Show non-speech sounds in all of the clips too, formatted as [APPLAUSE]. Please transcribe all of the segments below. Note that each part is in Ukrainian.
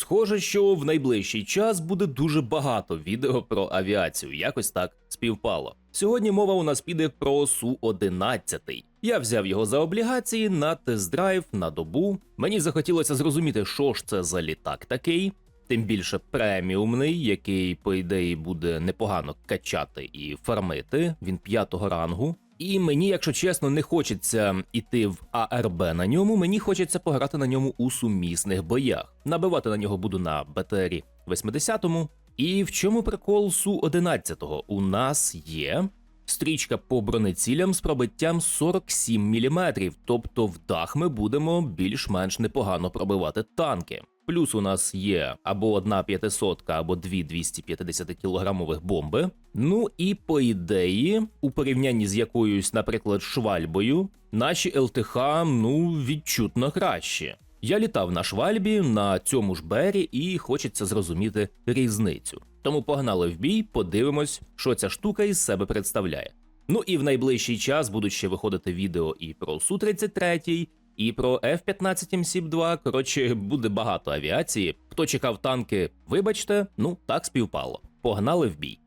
Схоже, що в найближчий час буде дуже багато відео про авіацію, якось так співпало. Сьогодні мова у нас піде про Су-11. Я взяв його за облігації на тест-драйв на добу. Мені захотілося зрозуміти, що ж це за літак такий, тим більше преміумний, який, по ідеї, буде непогано качати і фармити. Він п'ятого рангу. І мені, якщо чесно, не хочеться іти в АРБ на ньому. Мені хочеться пограти на ньому у сумісних боях. Набивати на нього буду на БТРі 80-му. І в чому прикол Су-11? У нас є стрічка по бронецілям з пробиттям 47 мм, тобто в дах ми будемо більш-менш непогано пробивати танки. Плюс у нас є або одна 500, або дві 250 кілограмових бомби. Ну і по ідеї, у порівнянні з якоюсь, наприклад, швальбою, наші ЛТХ ну відчутно кращі. Я літав на швальбі на цьому ж бері і хочеться зрозуміти різницю. Тому погнали в бій, подивимось, що ця штука із себе представляє. Ну і в найближчий час будуть ще виходити відео і про Су-33, і про F-15 МСІП-2. Коротше, буде багато авіації. Хто чекав танки, вибачте, ну так співпало. Погнали в бій.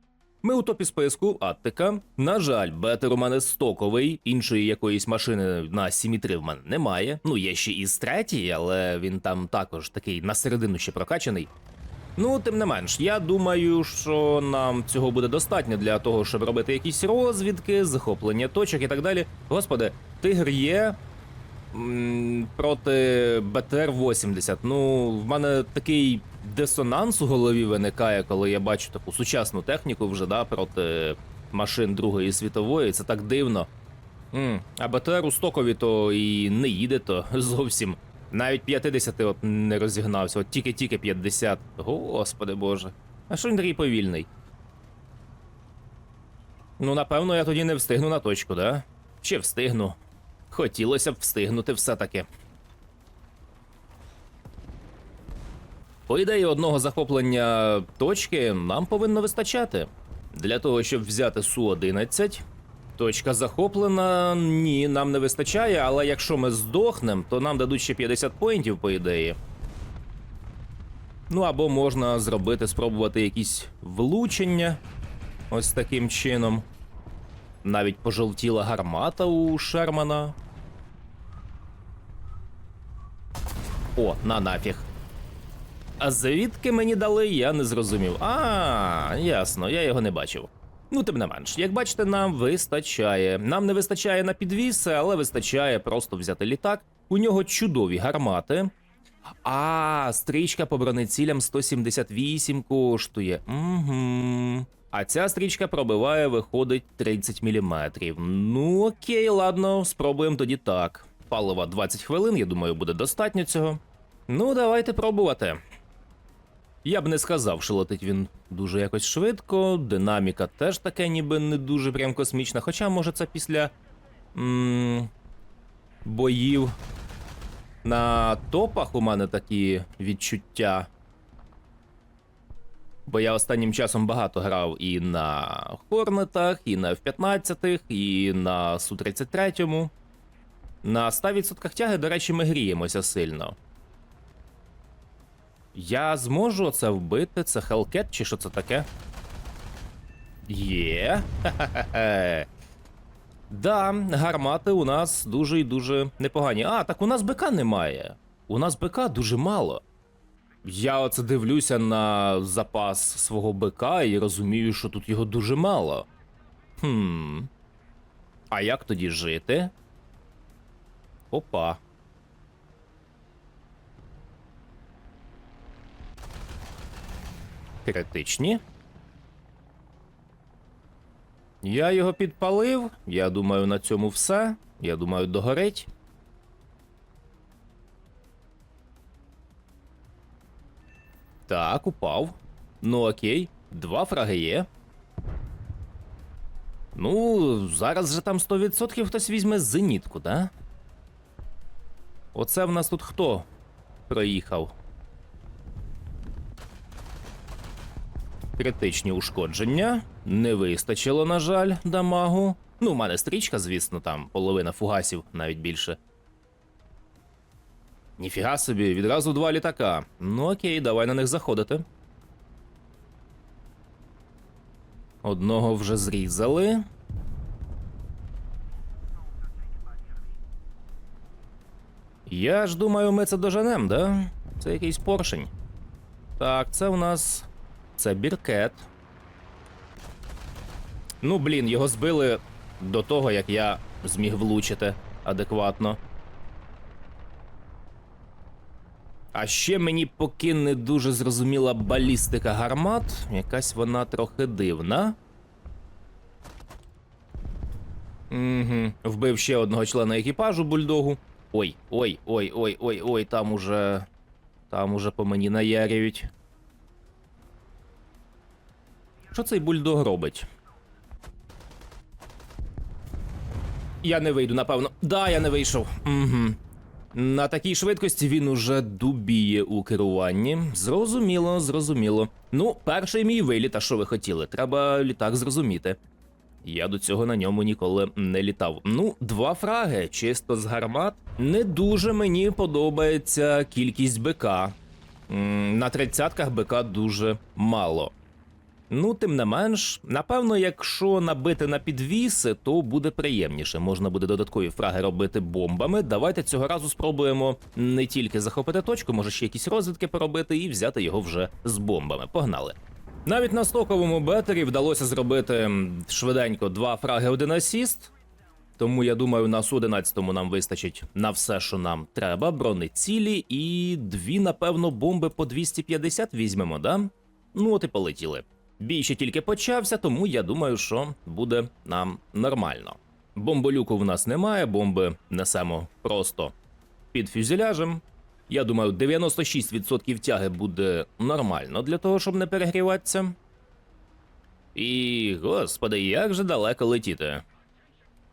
Ми у топі списку Аттика. На жаль, бетер у мене стоковий, іншої якоїсь машини на 7.3 в мене немає. Ну, є ще і з третій, але він там також такий на середину ще прокачаний. Ну, тим не менш, я думаю, що нам цього буде достатньо для того, щоб робити якісь розвідки, захоплення точок і так далі. Господи, тигр є проти БТР-80. Ну, в мене такий дисонанс у голові виникає, коли я бачу таку сучасну техніку вже да, проти машин Другої світової. Це так дивно. М, А БТР у стокові то і не їде то [LAUGHS] зовсім. Навіть 50 от не розігнався, от тільки-тільки 50. Господи боже. А що він такий повільний? Ну, напевно, я тоді не встигну на точку, да? Чи встигну? Хотілося б встигнути все-таки. По ідеї одного захоплення точки нам повинно вистачати. Для того, щоб взяти Су-11, точка захоплена, ні, нам не вистачає, але якщо ми здохнемо, то нам дадуть ще 50 поінтів, по ідеї. Ну або можна зробити, спробувати якісь влучення. Ось таким чином. Навіть пожовтіла гармата у Шермана. О, на нафіг. А звідки мені дали, я не зрозумів. А, ясно, я його не бачив. Ну, тим не менш, як бачите, нам вистачає. Нам не вистачає на підвіси, але вистачає просто взяти літак. У нього чудові гармати. А, стрічка по бронецілям 178 коштує. Угу. А ця стрічка пробиває, виходить 30 мм. Ну окей, ладно, спробуємо тоді так. Палива 20 хвилин, я думаю, буде достатньо цього. Ну, давайте пробувати. Я б не сказав, що летить він дуже якось швидко. Динаміка теж таке, ніби не дуже прям космічна. Хоча, може, це після м- боїв на топах у мене такі відчуття. Бо я останнім часом багато грав і на Хорнетах, і на F-15, і на Су-33. На 100% тяги, до речі, ми гріємося сильно. Я зможу це вбити? Це Hellcat чи що це таке? Є. Хе-хе-хе. [LAUGHS] Да, гармати у нас дуже і дуже непогані. А, так у нас БК немає. У нас БК дуже мало. Я оце дивлюся на запас свого БК і розумію, що тут його дуже мало. Хм. А як тоді жити? Опа. Критичні. Я його підпалив. Я думаю, на цьому все. Я думаю, догорить. Так, упав. Ну окей, два фраги є. Ну, зараз же там 100% хтось візьме зенітку, да? Оце в нас тут хто проїхав? Критичні ушкодження. Не вистачило, на жаль, дамагу. Ну, у мене стрічка, звісно, там половина фугасів, навіть більше. Ніфіга собі, відразу два літака. Ну окей, давай на них заходити. Одного вже зрізали. Я ж думаю, ми це доженем, да? Це якийсь поршень. Так, це у нас. Це біркет. Ну, блін, його збили до того, як я зміг влучити адекватно. А ще мені поки не дуже зрозуміла балістика гармат. Якась вона трохи дивна. Угу. Вбив ще одного члена екіпажу бульдогу. Ой, ой, ой, ой, ой, ой, там уже. Там уже по мені наярюють. Що цей бульдог робить? Я не вийду, напевно. Да, я не вийшов. Угу. На такій швидкості він уже дубіє у керуванні. Зрозуміло, зрозуміло. Ну, перший мій виліт, а що ви хотіли? Треба літак зрозуміти. Я до цього на ньому ніколи не літав. Ну, два фраги, чисто з гармат. Не дуже мені подобається кількість БК. На тридцятках БК дуже мало. Ну, тим не менш, напевно, якщо набити на підвіси, то буде приємніше. Можна буде додаткові фраги робити бомбами. Давайте цього разу спробуємо не тільки захопити точку, може ще якісь розвідки поробити і взяти його вже з бомбами. Погнали. Навіть на стоковому бетері вдалося зробити швиденько два фраги, один асіст. Тому я думаю, на Су-11 нам вистачить на все, що нам треба. Бронецілі і дві, напевно, бомби по 250 візьмемо, да? Ну, от і полетіли. Бій ще тільки почався, тому я думаю, що буде нам нормально. Бомболюку в нас немає, бомби несемо просто під фюзеляжем. Я думаю, 96% тяги буде нормально для того, щоб не перегріватися. І, господи, як же далеко летіти.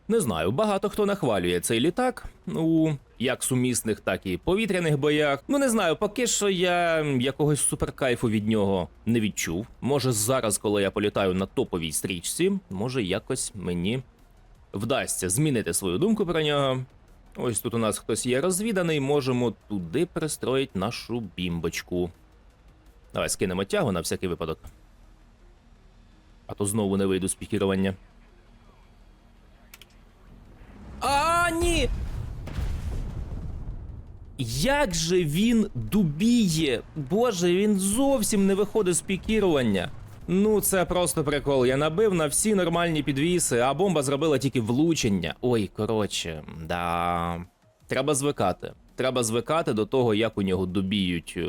Не знаю, багато хто нахвалює цей літак. Ну, як сумісних, так і повітряних боях. Ну не знаю, поки що я якогось суперкайфу від нього не відчув. Може, зараз, коли я політаю на топовій стрічці, може якось мені вдасться змінити свою думку про нього. Ось тут у нас хтось є розвіданий, можемо туди пристроїти нашу бімбочку. Давай скинемо тягу на всякий випадок. А то знову не вийду з пікірування. А, ні! Як же він дубіє? Боже, він зовсім не виходить з пікірування. Ну, це просто прикол. Я набив на всі нормальні підвіси, а бомба зробила тільки влучення. Ой, коротше, да. Треба звикати. Треба звикати до того, як у нього добіють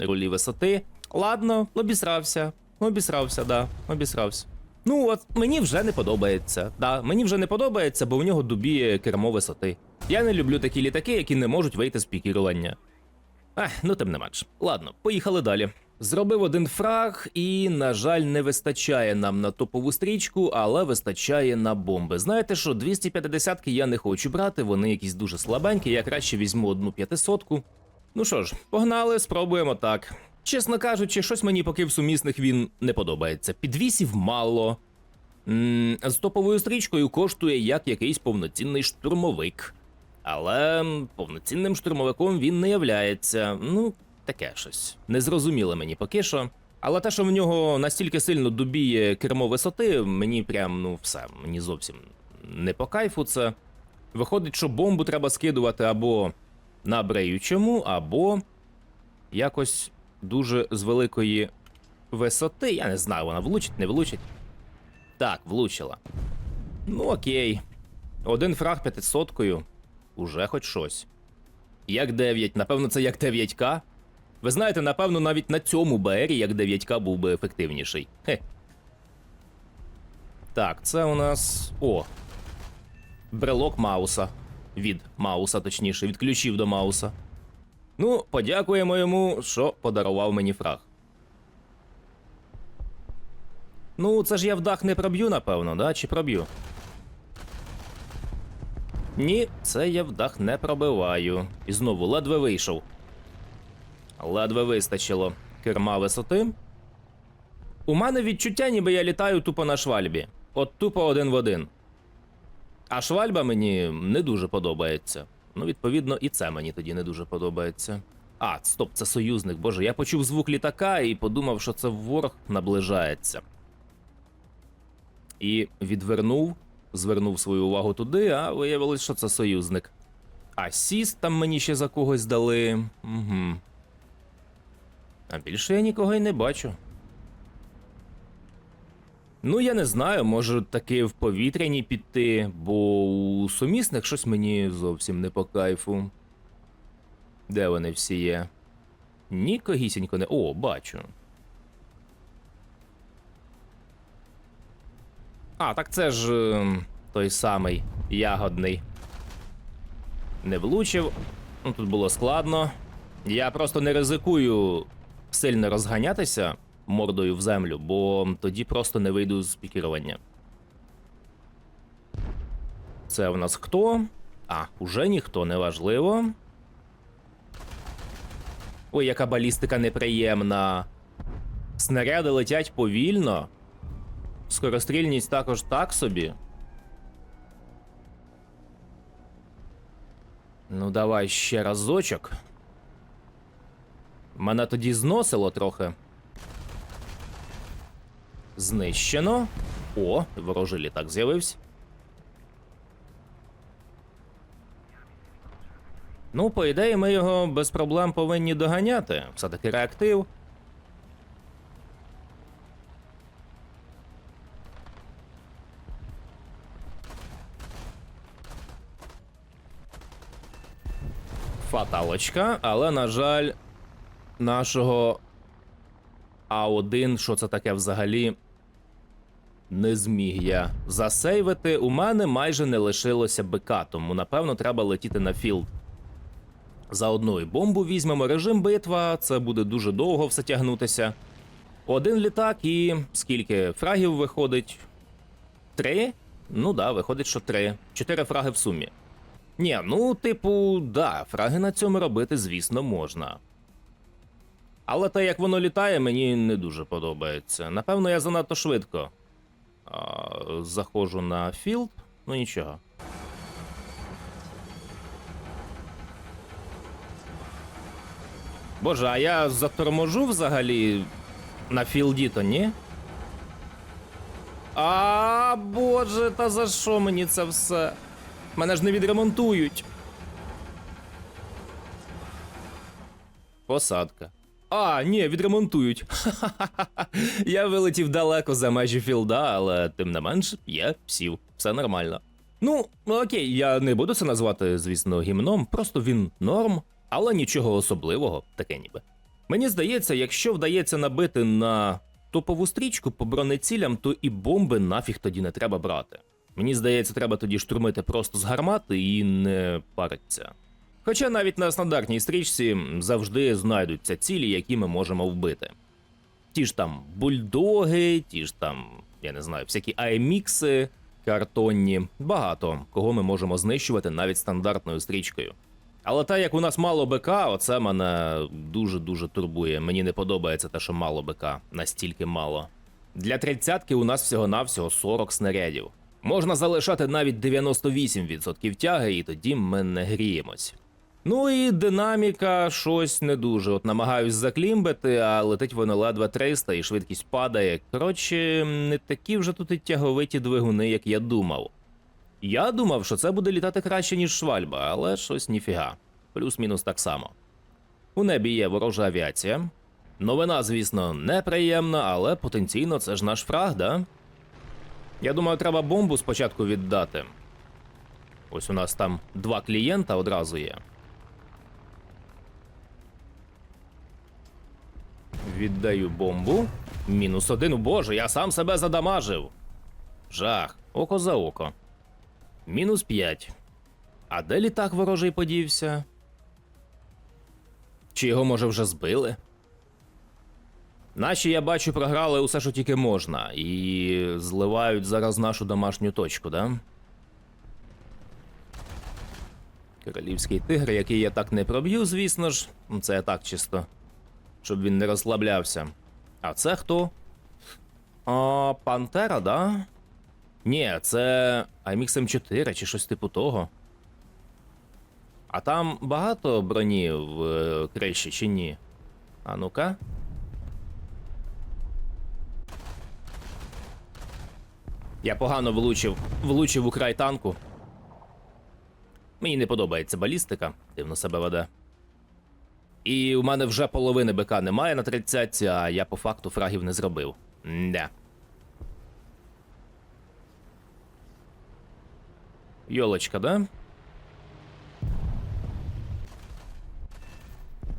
рулі висоти. Ладно, обісрався. Обісрався, да, обісрався. Ну от мені вже не подобається. Да, мені вже не подобається, бо в нього дубіє кермо висоти. Я не люблю такі літаки, які не можуть вийти з пікірування. Ах, ну тим не менш. Ладно, поїхали далі. Зробив один фраг, і, на жаль, не вистачає нам на топову стрічку, але вистачає на бомби. Знаєте що, 250-ки я не хочу брати, вони якісь дуже слабенькі, я краще візьму одну 500-ку. Ну що ж, погнали, спробуємо так. Чесно кажучи, щось мені поки в сумісних він не подобається. Підвісів мало. М, з топовою стрічкою коштує як якийсь повноцінний штурмовик. Але повноцінним штурмовиком він не являється. Ну, таке щось. Незрозуміле мені поки що. Але те, що в нього настільки сильно дубіє кермо висоти, мені прям, ну, все, мені зовсім не по кайфу це. Виходить, що бомбу треба скидувати або на бреючому, або якось дуже з великої висоти. Я не знаю, вона влучить, не влучить. Так, влучила. Ну окей. Один фраг 500-кою. Уже хоч щось. Як 9, напевно, це як 9К. Ви знаєте, напевно, навіть на цьому БРі як 9К був би ефективніший. Хе. Так, це у нас. О. Брелок Мауса. Від Мауса, точніше, від ключів до Мауса. Ну, подякуємо йому, що подарував мені фраг. Ну, це ж я в дах не проб'ю, напевно, да? Чи проб'ю? Ні, це я в дах не пробиваю. І знову ледве вийшов. Ледве вистачило керма висоти. У мене відчуття, ніби я літаю тупо на швальбі. От тупо один в один. А швальба мені не дуже подобається. Ну, відповідно, і це мені тоді не дуже подобається. А, стоп, це союзник. Боже, я почув звук літака і подумав, що це ворог наближається. І відвернув, звернув свою увагу туди, а виявилось, що це союзник. А сіст там мені ще за когось дали. Угу. А більше я нікого й не бачу. Ну, я не знаю, може таки в повітряні піти, бо у сумісних щось мені зовсім не по кайфу. Де вони всі є? Нікогісінько не. О, бачу. А, так це ж ем, той самий ягодний. Не влучив. Ну, тут було складно. Я просто не ризикую сильно розганятися мордою в землю, бо тоді просто не вийду з пікірування. Це в нас хто? А, уже ніхто, неважливо. Ой, яка балістика неприємна. Снаряди летять повільно. Скорострільність також так собі. Ну, давай ще разочок. Мене тоді зносило трохи. Знищено. О, ворожий літак з'явився. Ну, по ідеї, ми його без проблем повинні доганяти. Все-таки реактив. Фаталочка, але, на жаль, нашого А1, що це таке взагалі, не зміг я засейвити. У мене майже не лишилося БК, тому напевно треба летіти на філд. Заодно і бомбу візьмемо. Режим битва, це буде дуже довго все тягнутися. Один літак і скільки фрагів виходить? Три? Ну да, виходить, що три. Чотири фраги в сумі. Ні, ну, типу, да, фраги на цьому робити, звісно, можна. Але те, як воно літає, мені не дуже подобається. Напевно, я занадто швидко а, заходжу на філд, ну нічого. Боже, а я заторможу взагалі на філді, то ні? А, боже, та за що мені це все? Мене ж не відремонтують. Посадка. А, ні, відремонтують. [LAUGHS] Я вилетів далеко за межі філда, але тим не менш, я сів. Все нормально. Ну, окей, я не буду це назвати, звісно, гімном, просто він норм, але нічого особливого, таке ніби. Мені здається, якщо вдається набити на топову стрічку по бронецілям, то і бомби нафіг тоді не треба брати. Мені здається, треба тоді штурмити просто з гармати і не паритися. Хоча навіть на стандартній стрічці завжди знайдуться цілі, які ми можемо вбити. Ті ж там бульдоги, ті ж там, я не знаю, всякі аймікси, картонні, багато кого ми можемо знищувати навіть стандартною стрічкою. Але те, як у нас мало БК, оце мене дуже-дуже турбує. Мені не подобається те, що мало БК, настільки мало. Для тридцятки у нас всього-навсього 40 снарядів. Можна залишати навіть 98% тяги, і тоді ми не гріємось. Ну і динаміка щось не дуже. От намагаюсь заклімбити, а летить воно ледве 300 і швидкість падає. Коротше, не такі вже тут і тяговиті двигуни, як я думав. Я думав, що це буде літати краще, ніж швальба, але щось ніфіга. Плюс-мінус так само. У небі є ворожа авіація. Новина, звісно, неприємна, але потенційно це ж наш фраг, да? Я думаю, треба бомбу спочатку віддати. Ось у нас там два клієнта одразу є. Віддаю бомбу. Мінус один. Боже, я сам себе задамажив. Жах, око за око. Мінус 5. А де літак ворожий подівся? Чи його, може, вже збили? Наші, я бачу, програли усе, що тільки можна, і зливають зараз нашу домашню точку, да? Королівський тигр, який я так не проб'ю, звісно ж. Це так чисто. Щоб він не розслаблявся. А це хто? А, Пантера, да? Ні, це IMX M4 чи щось типу того. А там багато броні в е, криші чи ні? А ну-ка. Я погано влучив, влучив у край танку. Мені не подобається балістика, дивно себе веде. І у мене вже половини БК немає на 30, а я по факту фрагів не зробив. Нде. Йолочка, да?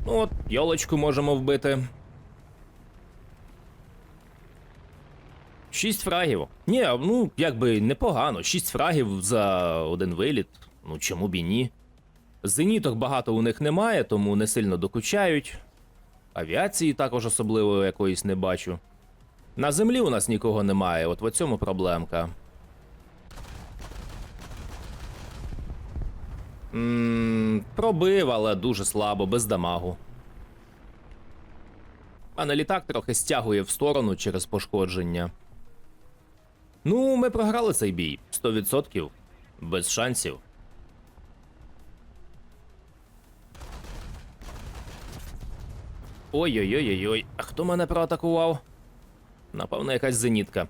Ну от, йолочку можемо вбити. Шість фрагів. Ні, ну якби непогано. Шість фрагів за один виліт. Ну чому б і ні? Зеніток багато у них немає, тому не сильно докучають. Авіації також особливо якоїсь не бачу. На землі у нас нікого немає, от в цьому проблемка. Ммм, пробив, але дуже слабо, без дамагу. А на літак трохи стягує в сторону через пошкодження. Ну, ми програли цей бій 100%. Без шансів. Ой-ой-ой-ой, а хто мене проатакував? Напевно, якась зенітка.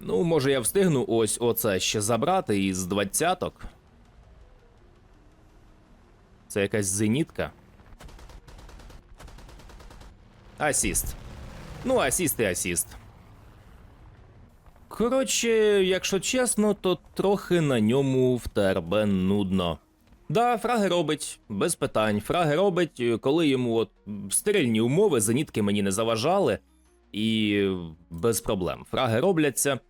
Ну, може, я встигну ось оце ще забрати із двадцяток. Це якась зенітка. Асіст. Ну, асіст і асіст. Коротше, якщо чесно, то трохи на ньому в ТРБ нудно. Да, фраги робить, без питань. Фраги робить, коли йому от стерильні умови, зенітки мені не заважали, і без проблем. Фраги робляться.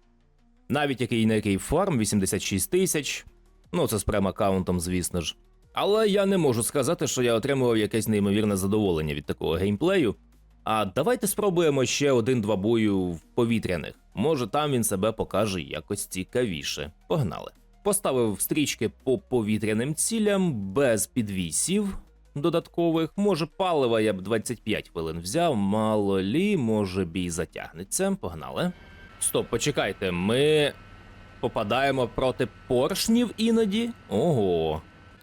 Навіть який на який фарм 86 тисяч. Ну, це з прем-аккаунтом, звісно ж. Але я не можу сказати, що я отримував якесь неймовірне задоволення від такого геймплею. А давайте спробуємо ще один-два бою в повітряних. Може там він себе покаже якось цікавіше. Погнали. Поставив стрічки по повітряним цілям без підвісів додаткових. Може, палива я б 25 хвилин взяв, мало лі, може бій затягнеться. Погнали. Стоп, почекайте, ми попадаємо проти поршнів іноді. Ого.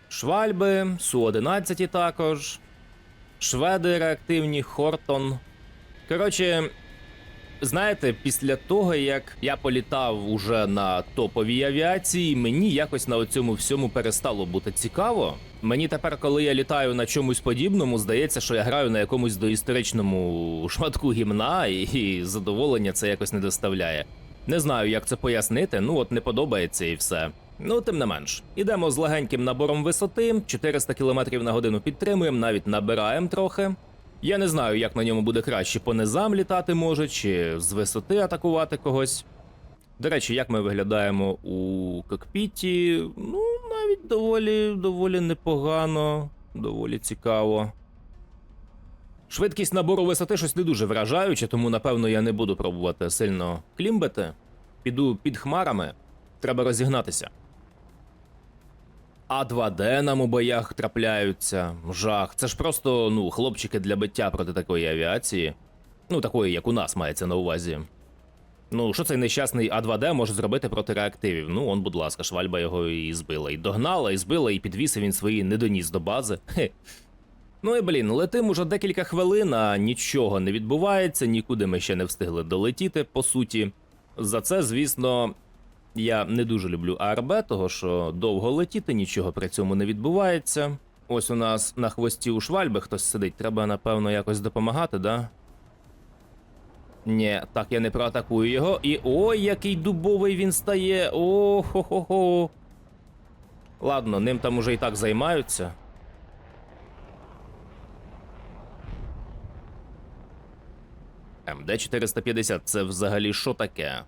Швальби, Су-11 також. Шведи реактивні, Хортон. Коротше, знаєте, після того, як я політав уже на топовій авіації, мені якось на цьому всьому перестало бути цікаво. Мені тепер, коли я літаю на чомусь подібному, здається, що я граю на якомусь доісторичному шматку гімна, і, задоволення це якось не доставляє. Не знаю, як це пояснити, ну от не подобається і все. Ну, тим не менш, ідемо з легеньким набором висоти, 400 км на годину підтримуємо, навіть набираємо трохи. Я не знаю, як на ньому буде краще по низам літати може, чи з висоти атакувати когось. До речі, як ми виглядаємо у кокпіті, ну, навіть доволі, доволі непогано, доволі цікаво. Швидкість набору висоти щось не дуже вражаюче, тому напевно я не буду пробувати сильно клімбити. Піду під хмарами, треба розігнатися. А 2D нам у боях трапляються. Жах. Це ж просто, ну, хлопчики для биття проти такої авіації. Ну, такої, як у нас мається на увазі. Ну, що цей нещасний А2Д може зробити проти реактивів? Ну, он, будь ласка, швальба його і збила. І догнала, і збила, і підвісив він свої не доніс до бази. Хе. Ну і блін, летим уже декілька хвилин, а нічого не відбувається, нікуди ми ще не встигли долетіти, по суті. За це, звісно, я не дуже люблю АРБ, того що довго летіти, нічого при цьому не відбувається. Ось у нас на хвості у швальби хтось сидить, треба, напевно, якось допомагати, да? Ні, так я не проатакую його. І ой, який дубовий він стає. О, хо хо хо Ладно, ним там уже і так займаються. МД-450 це взагалі що таке?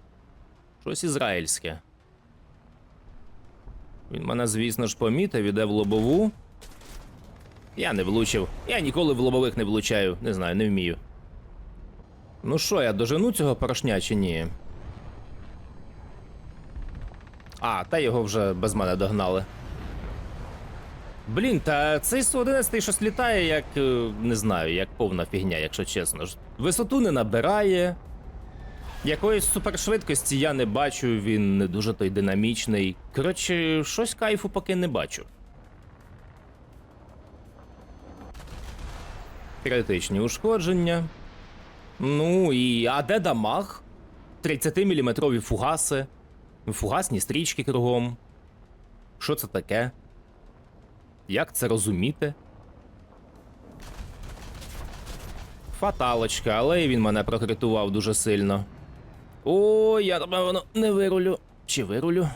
Щось ізраїльське. Він мене, звісно ж, помітив, іде в лобову. Я не влучив. Я ніколи в лобових не влучаю. Не знаю, не вмію. Ну що, я дожену цього порошня чи ні? А, та його вже без мене догнали. Блін, та цей Су-11 щось літає, як е, не знаю, як повна фігня, якщо чесно. Висоту не набирає. Якоїсь супершвидкості я не бачу, він не дуже той динамічний. Коротше, щось кайфу поки не бачу. Критичні ушкодження. Ну і а де дамаг? 30-мм фугаси, фугасні стрічки кругом. Що це таке? Як це розуміти? Фаталочка, але він мене прокритував дуже сильно. Ой, я напевно не вирулю. Чи вирулю?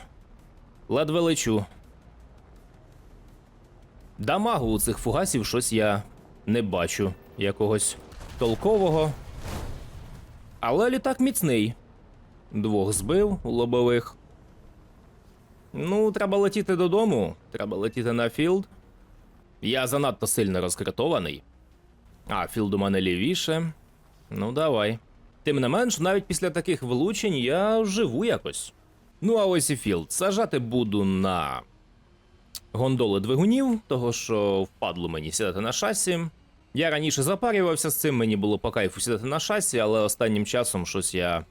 Ледве лечу. Дамагу у цих фугасів щось я не бачу. Якогось толкового. Але літак міцний. Двох збив лобових. Ну, треба летіти додому. Треба летіти на філд. Я занадто сильно розкритований. А, філд у мене лівіше. Ну, давай. Тим не менш, навіть після таких влучень я живу якось. Ну, а ось і філд. Сажати буду на гондоли двигунів, того що впадло мені сідати на шасі. Я раніше запарювався з цим, мені було по кайфу сідати на шасі, але останнім часом щось я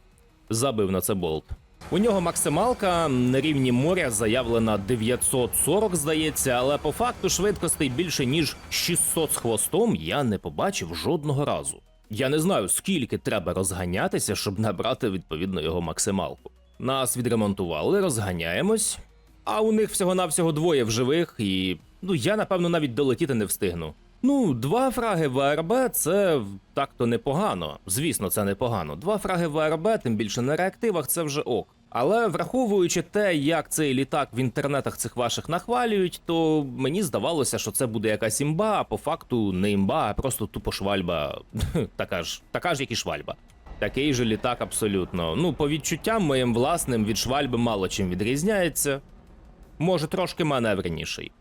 забив на це болт. У нього максималка на рівні моря заявлена 940, здається, але по факту швидкостей більше ніж 600 з хвостом я не побачив жодного разу. Я не знаю, скільки треба розганятися, щоб набрати відповідно його максималку. Нас відремонтували, розганяємось, а у них всього-навсього двоє в живих, і ну я напевно навіть долетіти не встигну. Ну, два фраги ВРБ це так-то непогано. Звісно, це непогано. Два фраги ВРБ, тим більше на реактивах, це вже ок. Але враховуючи те, як цей літак в інтернетах цих ваших нахвалюють, то мені здавалося, що це буде якась імба, а по факту не імба, а просто тупо швальба. [LAUGHS] така ж, така ж, як і швальба. Такий же літак абсолютно. Ну, по відчуттям моїм власним від швальби мало чим відрізняється. Може, трошки маневреніший.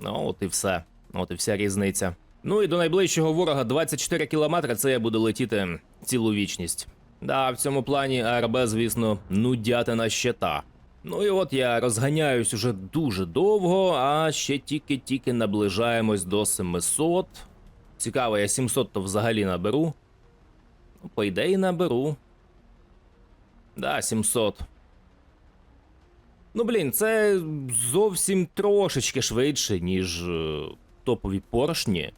Ну, от і все. От і вся різниця. Ну і до найближчого ворога 24 кілометри, це я буду летіти цілу вічність. Да, в цьому плані АРБ, звісно, нудятина щета. Ну і от я розганяюсь уже дуже довго, а ще тільки-тільки наближаємось до 700. Цікаво, я 700 то взагалі наберу. Ну, по ідеї, наберу. Да, 700. Ну, блін, це зовсім трошечки швидше, ніж е, топові поршні.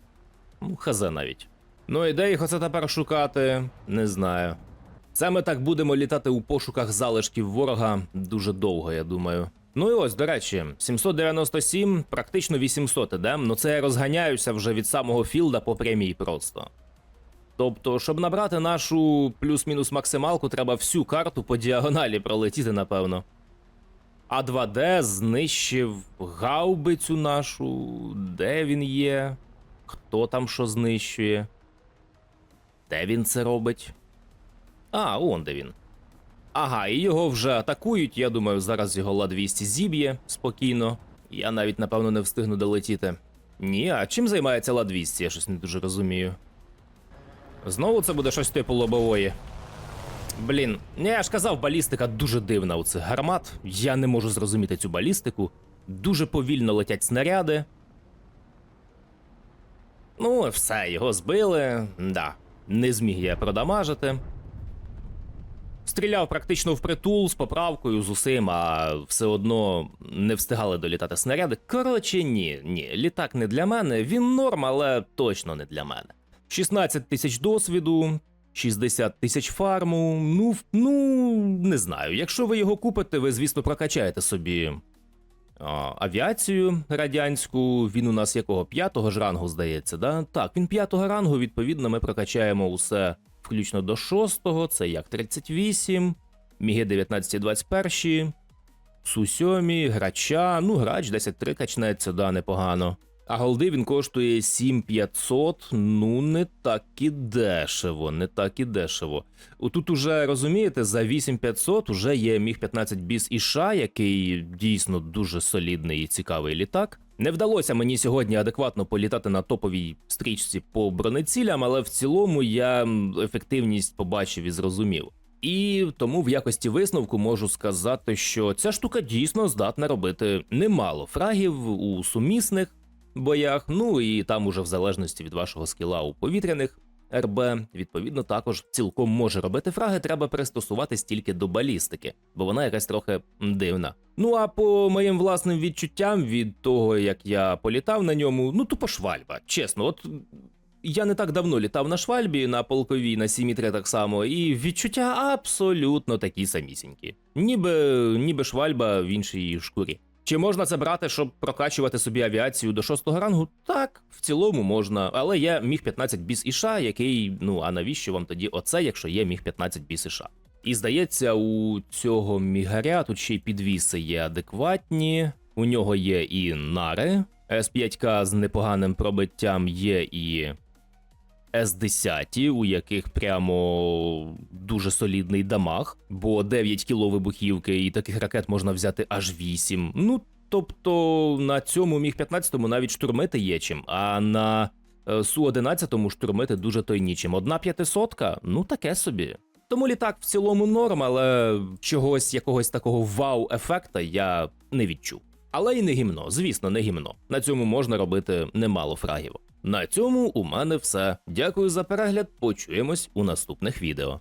Ну, хазе навіть. Ну і де їх оце тепер шукати, не знаю. Ми так будемо літати у пошуках залишків ворога дуже довго, я думаю. Ну і ось, до речі, 797, практично 800 іде. Ну це я розганяюся вже від самого філда по прямій просто. Тобто, щоб набрати нашу плюс-мінус максималку, треба всю карту по діагоналі пролетіти, напевно. А 2D знищив гаубицю нашу. Де він є? Хто там що знищує? Де він це робить? А, он де він. Ага, і його вже атакують. Я думаю, зараз його ла 200 зіб'є спокійно. Я навіть, напевно, не встигну долетіти. Ні, а чим займається ла 200? Я щось не дуже розумію. Знову це буде щось типу лобової. Блін, я ж казав, балістика дуже дивна у цих гармат. Я не можу зрозуміти цю балістику. Дуже повільно летять снаряди. Ну, все, його збили. Да, не зміг я продамажити. Стріляв практично впритул з поправкою з усім, а все одно не встигали долітати снаряди. Коротше, ні, ні, літак не для мене. Він норм, але точно не для мене. 16 тисяч досвіду, 60 тисяч фарму. Ну, ну не знаю. Якщо ви його купите, ви, звісно, прокачаєте собі авіацію радянську. Він у нас якого? П'ятого ж рангу, здається, да? Так, він п'ятого рангу, відповідно, ми прокачаємо усе включно до шостого. Це як 38, Міги 19-21, Су-7, грача. Ну, грач 10-3 качнеться, да, непогано. А голди він коштує 7500, ну не так і дешево, не так і дешево. Тут уже розумієте, за 8500 уже є міг 15 біс Іша, який дійсно дуже солідний і цікавий літак. Не вдалося мені сьогодні адекватно політати на топовій стрічці по бронецілям, але в цілому я ефективність побачив і зрозумів. І тому в якості висновку можу сказати, що ця штука дійсно здатна робити немало фрагів у сумісних боях, ну і там уже в залежності від вашого скіла у повітряних РБ, відповідно, також цілком може робити фраги. Треба пристосуватись тільки до балістики, бо вона якась трохи дивна. Ну а по моїм власним відчуттям від того, як я політав на ньому, ну тупо швальба. Чесно, от я не так давно літав на швальбі на полковій, на 7.3 так само, і відчуття абсолютно такі самісінькі. Ніби, ніби швальба в іншій шкурі. Чи можна це брати, щоб прокачувати собі авіацію до шостого рангу? Так, в цілому можна, але є міг 15 біс іша, який, ну а навіщо вам тоді оце, якщо є міг 15 біс іша? І здається, у цього мігаря тут ще й підвіси є адекватні. У нього є і нари. С5К з непоганим пробиттям є і С-10, у яких прямо дуже солідний дамаг, бо 9 кіло вибухівки і таких ракет можна взяти аж 8. Ну, тобто на цьому міг 15-му навіть штурмити є чим, а на е, Су-11 штурмити дуже той нічим. Одна п'ятисотка, ну таке собі. Тому літак в цілому норм, але чогось якогось такого вау-ефекта я не відчув. Але й не гімно, звісно, не гімно. На цьому можна робити немало фрагів. На цьому у мене все. Дякую за перегляд. Почуємось у наступних відео.